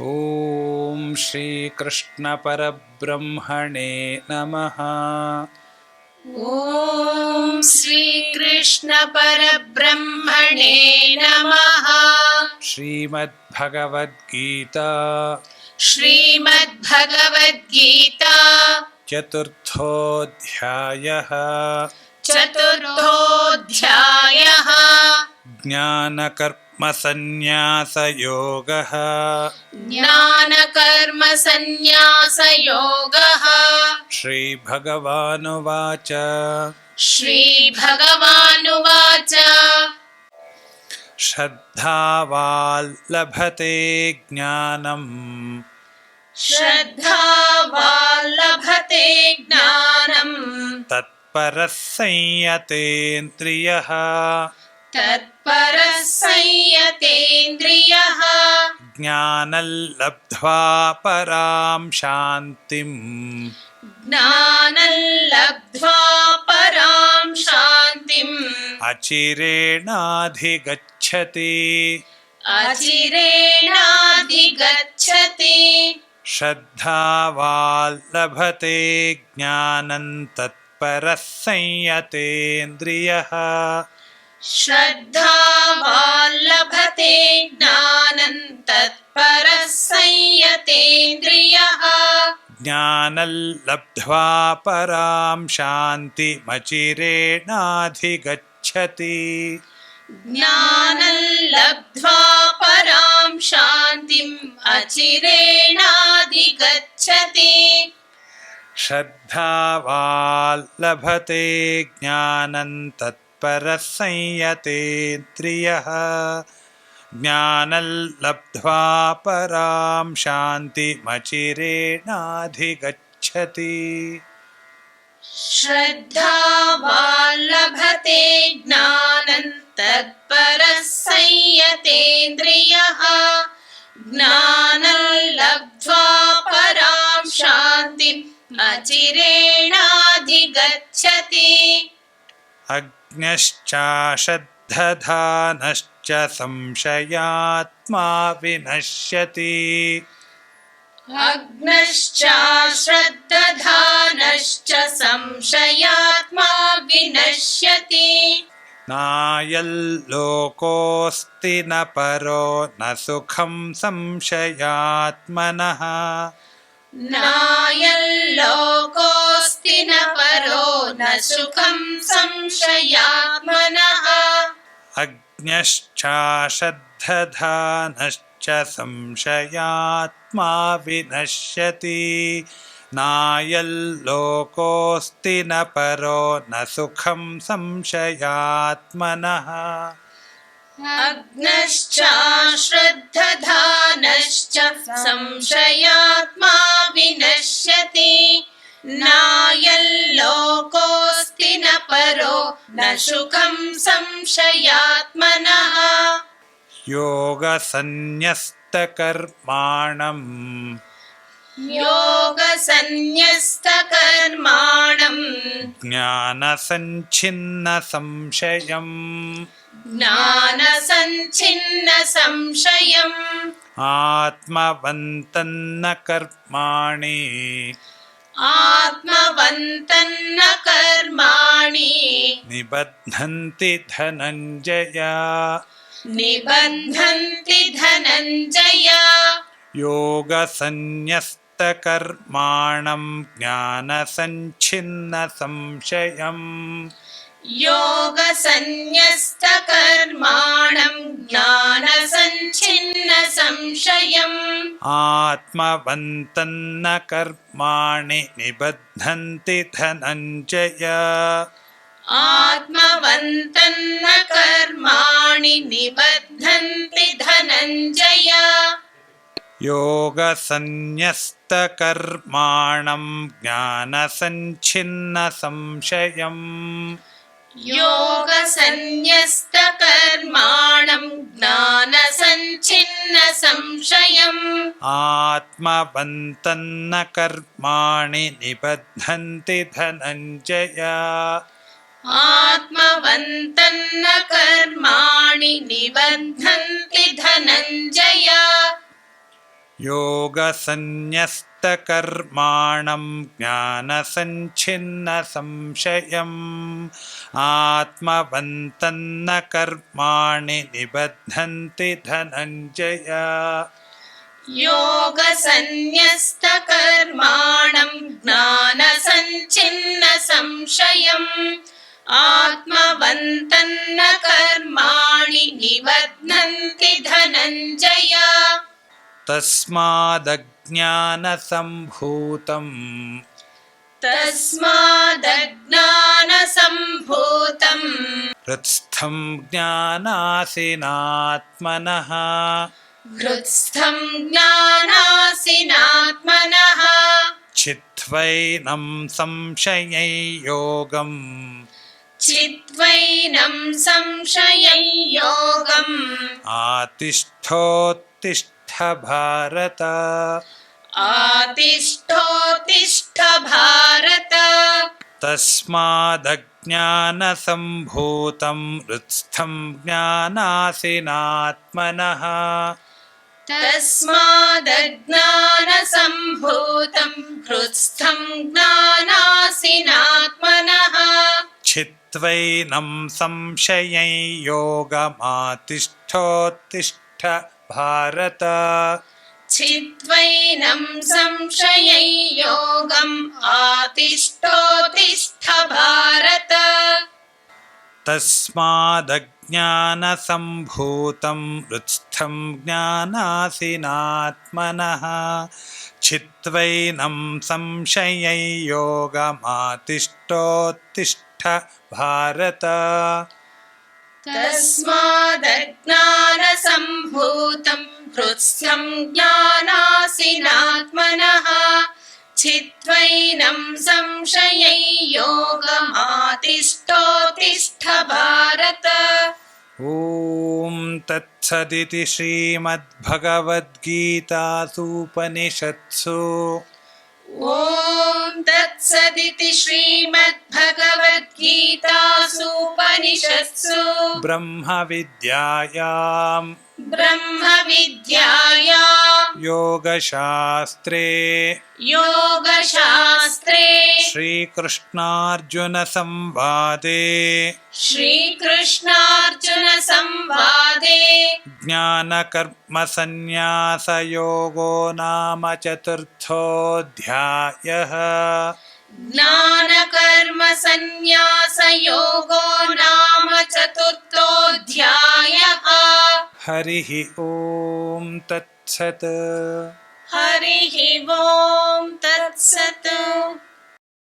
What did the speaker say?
ॐ श्रीकृष्णपरब्रह्मणे नमः। ॐ श्रीकृष्णपरब्रह्मणे नमः। श्रीमद्भगवद्गीता। श्रीमद्भगवद्गीता। चतुर्थोऽध्यायः। चतुर्थोऽध्यायः ज्ञानकर्मसन्न्यासयोगः। ज्ञानकर्मसन्न्यासयोगः। श्रीभगवानुवाच। श्रीभगवानुवाच। श्रद्धावाल् लभते ज्ञानम्। श्रद्धावाल्लभते ज्ञानम्। तत्परः संयतेन्द्रियः तत्परः संयतेन्द्रियः ज्ञानल्लब्ध्वा परां शान्तिम्। ज्ञानं लब्ध्वा परां शान्तिम्। अचिरेणाधिगच्छति। अचिरेणाधिगच्छति। श्रद्धावाल् लभते ज्ञानं तत्परः संयतेन्द्रियः श्रद्धावाल्लभते ज्ञानं तत्परः संयतेन्द्रियः ज्ञानल्लब्ध्वा परां शान्तिमचिरेणाधिगच्छति। ज्ञानं लब्ध्वा परां शान्तिम् अचिरेणाधिगच्छति श्रद्धावाल् लभते ज्ञानं तत्परः संयतेन्द्रियः ज्ञानल्लब्ध्वा परां शान्तिमचिरेणाधिगच्छति। श्रद्धावाल्लभते ज्ञानं तत्परः संयतेन्द्रियः ज्ञानं लब्ध्वा परां शान्तिम् अचिरेणाधिगच्छति अज्ञश्चाश्रद्धधानश्च संशयात्मा विनश्यति। अग्नश्चाश्रद्धधानश्च संशयात्मा विनश्यति। नायल्लोकोऽस्ति न परो न सुखं संशयात्मनः न परो न सुखं संशयात्मनः। अज्ञश्चाश्रद्धधानश्च संशयात्मा विनश्यति। नायल्लोकोऽस्ति न परो न सुखं संशयात्मनः। अग्नश्चाश्रद्धधानश्च संशयात्मा विनश्यति नायल्लोकोऽस्ति न परो न सुखं संशयात्मनः। योगसन्न्यस्तकर्माणम्। योगसन्न्यस्तकर्माणम्। ज्ञानसञ्छिन्नसंशयम्। ज्ञानसञ्छिन्नसंशयम्। आत्मवन्तन्न कर्माणि आत्मवन्तन्न कर्माणि निबध्नन्ति धनञ्जय। निबध्नन्ति धनञ्जय। योगसन्न्यस्तकर्माणं ज्ञानसञ्छिन्नसंशयम् योगसन्न्यस्तकर्माणम् ज्ञानसञ्छिन्नसंशयम् आत्मवन्तन्न कर्माणि निबध्नन्ति धनञ्जय। आत्मवन्तन्न कर्माणि निबध्नन्ति धनञ्जय। योगसन्न्यस्तकर्माणं ज्ञानसञ्छिन्नसंशयम् योगसन्न्यस्तकर्माणम् ज्ञानसञ्छिन्नसंशयम्। आत्मवन्तन्न कर्माणि निबध्नन्ति धनञ्जय। आत्मवन्तन्न कर्माणि निबध्नन्ति धनञ्जय योगसन्न्यस्तकर्माणं ज्ञानसञ्छिन्नसंशयम् आत्मवन्तं न कर्माणि निबध्नन्ति धनञ्जय योगसन्न्यस्तकर्माणं तस्मादज्ञानसम्भूतम्। तस्मादज्ञानसम्भूतम्। हृत्स्थं ज्ञानासिनात्मनः। हृत्स्थं ज्ञानासिनात्मनः। चित्वैनं संशययोगम् चिद्वैनं संशयं योगम्। आतिष्ठोत्तिष्ठ भारत आतिष्ठोत्तिष्ठ भारत। तस्मादज्ञानसम्भूतं हृत्स्थं ज्ञानासिनात्मनः। तस्मादज्ञानसम्भूतं हृत्स्थं ज्ञानासिनात्मनः। चित्वैनं संशययोगमातिष्ठोत्तिष्ठ भारत। चिद्वैनं संशयं योगम् आतिष्ठोत्तिष्ठ भारत। तस्मादज्ञानसम्भूतं हृत्स्थं ज्ञानासिनात्मनः। चित्वैनं संशययोगमातिष्ठोत्तिष्ठ भारत तस्मादज्ञानसम्भूतं हृत्स्थं ज्ञानासिनात्मनः चिद्वैनं संशयं योगमातिष्ठोत्तिष्ठ भारत ॐ तत्सदिति श्रीमद्भगवद्गीतासूपनिषत्सु। ॐ तत्सदिति श्रीमद्भगवद्गीतासूपनिषत्सु ब्रह्मविद्यायां ब्रह्मविद्यायां। योगशास्त्रे। योगशास्त्रे। श्रीकृष्णार्जुनसंवादे। श्रीकृष्णार्जुनसंवादे। ज्ञानकर्मसन्न्यासयोगो नाम चतुर्थोऽध्यायः। ज्ञानकर्मसन्न्यासयोगो नाम चतुर्थोऽध्यायः। हरिः ॐ तत्सत्। हरिः ॐ तत्सत्।